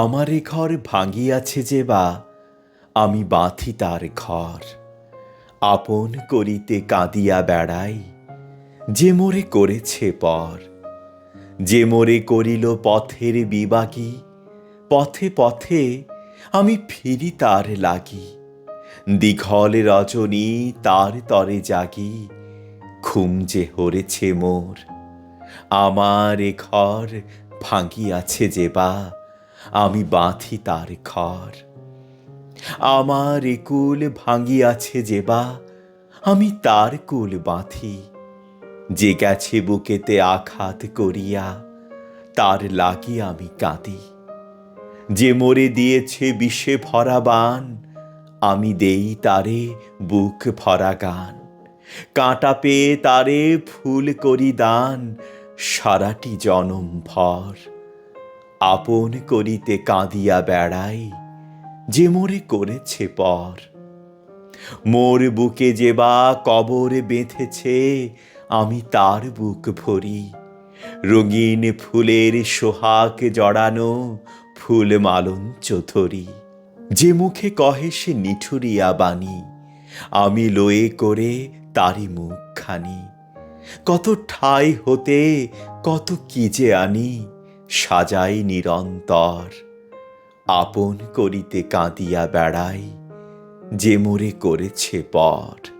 আমারে ঘর ভাঙিয়াছে যে বা, আমি বাঁধি তার ঘর। আপন করিতে কাঁদিয়া বেড়াই, যে মোরে করেছে পর। যে মোরে করিল পথের বিবাগী, পথে পথে আমি ফিরি তার লাগি। দীঘল রজনী তার তরে জাগি, ঘুম যে হরেছে মোর। আমার এ ঘর ভাঙিয়াছে যে বা আমি বাঁধি তার ঘর। আমার কুল ভাঙিয়াছে যে বা, আমি তার কুল বাঁধি। যে গেছে বুকেতে আঘাত করিয়া, তার লাগি আমি কাঁদি। যে মরে দিয়েছে বিষে ভরা বান, আমি দেই তারে বুক ভরা গান। কাঁটা পেয়ে তারে ফুল করি দান, সারাটি জনম ভর। আপন করিতে কাঁদিয়া বেড়াই, যে মোরে করেছে পর। মোর বুকে যে বা কবর বেঁধেছে, আমি তার বুক ভরি। রঙিন ফুলের সোহাগ জড়ানো ফুল মালঞ্চ ধরি। যে মুখে কহে সে নিঠুরিয়া বাণী, আমি লয়ে করে তারি মুখখানি। কত ঠাই হতে, কত কি যে আনি সাজাই নিরন্তর আপন করিতে কাঁদিয়া বেড়াই যে মোরে করেছে পর।